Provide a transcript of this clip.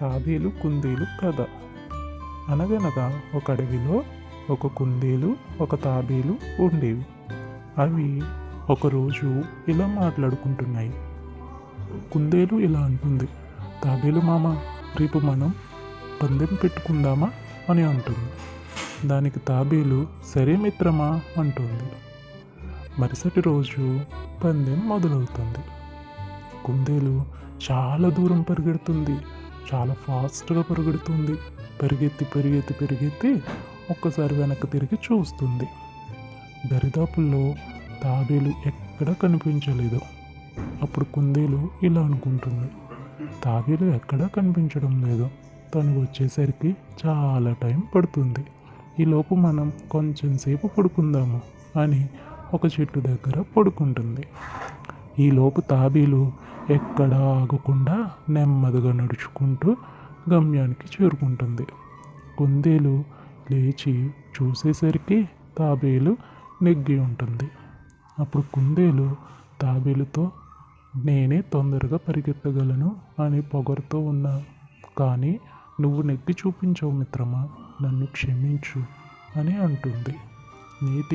తాబేలు కుందేలు కథ. అనగనగా ఒక అడవిలో ఒక కుందేలు ఒక తాబేలు ఉండేవి. అవి ఒకరోజు ఇలా మాట్లాడుకుంటున్నాయి. కుందేలు ఇలా అంటుంది తాబేలు మామ రేపు మనం పందెం పెట్టుకుందామా? అని అంటుంది. దానికి తాబేలు సరే మిత్రమా? అంటుంది. మరుసటి రోజు పందెం మొదలవుతుంది. కుందేలు చాలా దూరం పరిగెడుతుంది. చాలా ఫాస్ట్గా పరిగెడుతుంది. పరిగెత్తి పరిగెత్తి పరిగెత్తి ఒక్కసారి వెనక్కి తిరిగి చూస్తుంది. దరిదాపుల్లో తాబేలు ఎక్కడ కనిపించలేదు. అప్పుడు కుందేలు ఇలా అనుకుంటుంది. తాబేలు ఎక్కడా కనిపించడం లేదు. తను వచ్చేసరికి చాలా టైం పడుతుంది. ఈలోపు మనం కొంచెం సేపు పడుకుందాము అని ఒక చెట్టు దగ్గర పడుకుంటుంది. ఈలోపు తాబేలు ఎక్కడా ఆగకుండా నెమ్మదిగా నడుచుకుంటూ గమ్యానికి చేరుకుంటుంది. కుందేలు లేచి చూసేసరికి తాబేలు నెగ్గి ఉంటుంది. అప్పుడు కుందేలు తాబేలుతో నేనే తొందరగా పరిగెత్తగలను అని పొగరుతో ఉన్నా కానీ నువ్వు నెగ్గి చూపించవు మిత్రమా నన్ను క్షమించు అని అంటుంది. నీతి